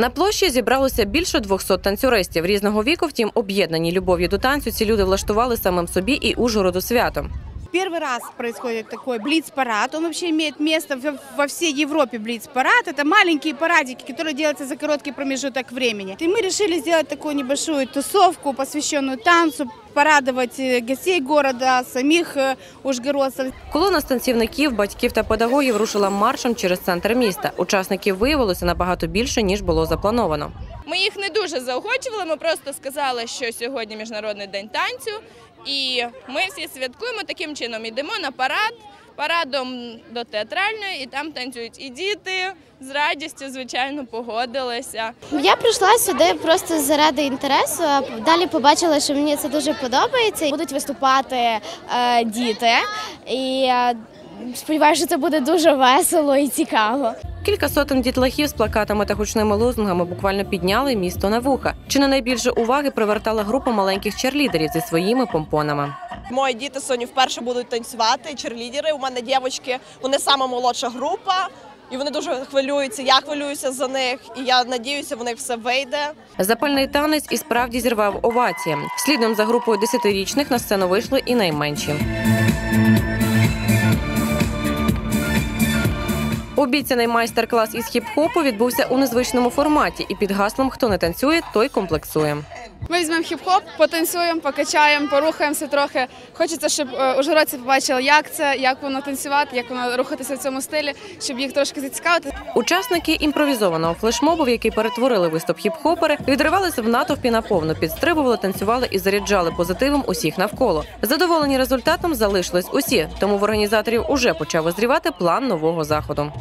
На площі зібралося більше 200 танцюристів різного віку. Втім, об'єднані любов'ю до танцю. Ці люди влаштували самим собі і Ужгороду свято. Первый раз происходит такой блиц-парад. Он вообще имеет место во- во всей Европе блиц-парад. Это маленькие парадики, которые делаются за короткий промежуток времени. И мы решили сделать такую небольшую тусовку, посвященную танцу, порадовать э, гостей города, самих ужгородців. ужгородцев. Колона станцівників, батьків та педагогів рушила маршем через центр міста. Учасників виявилося набагато більше ніж було заплановано. Ми їх не дуже заохочували. Ми просто сказали, що сьогодні міжнародний день танцю, і ми всі святкуємо таким чином. Йдемо на парад, парадом до театральної, і там танцюють і діти з радістю, звичайно, погодилися. Я прийшла сюди просто заради інтересу. а Далі побачила, що мені це дуже подобається. Будуть виступати е, діти, і е, сподіваюся, що це буде дуже весело і цікаво. Кілька сотень дітлахів з плакатами та гучними лозунгами буквально підняли місто на вуха. Чи не найбільше уваги привертала група маленьких черлідерів зі своїми помпонами. Мої діти сьогодні вперше будуть танцювати. Черлідери. У мене дівчатки, вони сама молодша група, і вони дуже хвилюються. Я хвилююся за них, і я надіюся, в них все вийде. Запальний танець і справді зірвав овації. Слідом за групою десятирічних на сцену вийшли і найменші. Обіцяний майстер-клас із хіп-хопу відбувся у незвичному форматі, і під гаслом Хто не танцює, той комплексує. Ми візьмемо хіп-хоп, потанцюємо, покачаємо, порухаємося трохи. Хочеться, щоб е, ужгородці побачили, як це, як воно танцювати, як воно рухатися в цьому стилі, щоб їх трошки зацікавити. Учасники імпровізованого флешмобу, в який перетворили виступ хіп-хопери, відривалися в натовпі наповну, підстрибували, танцювали і заряджали позитивом усіх навколо. Задоволені результатом залишились усі, тому в організаторів уже почав озрівати план нового заходу.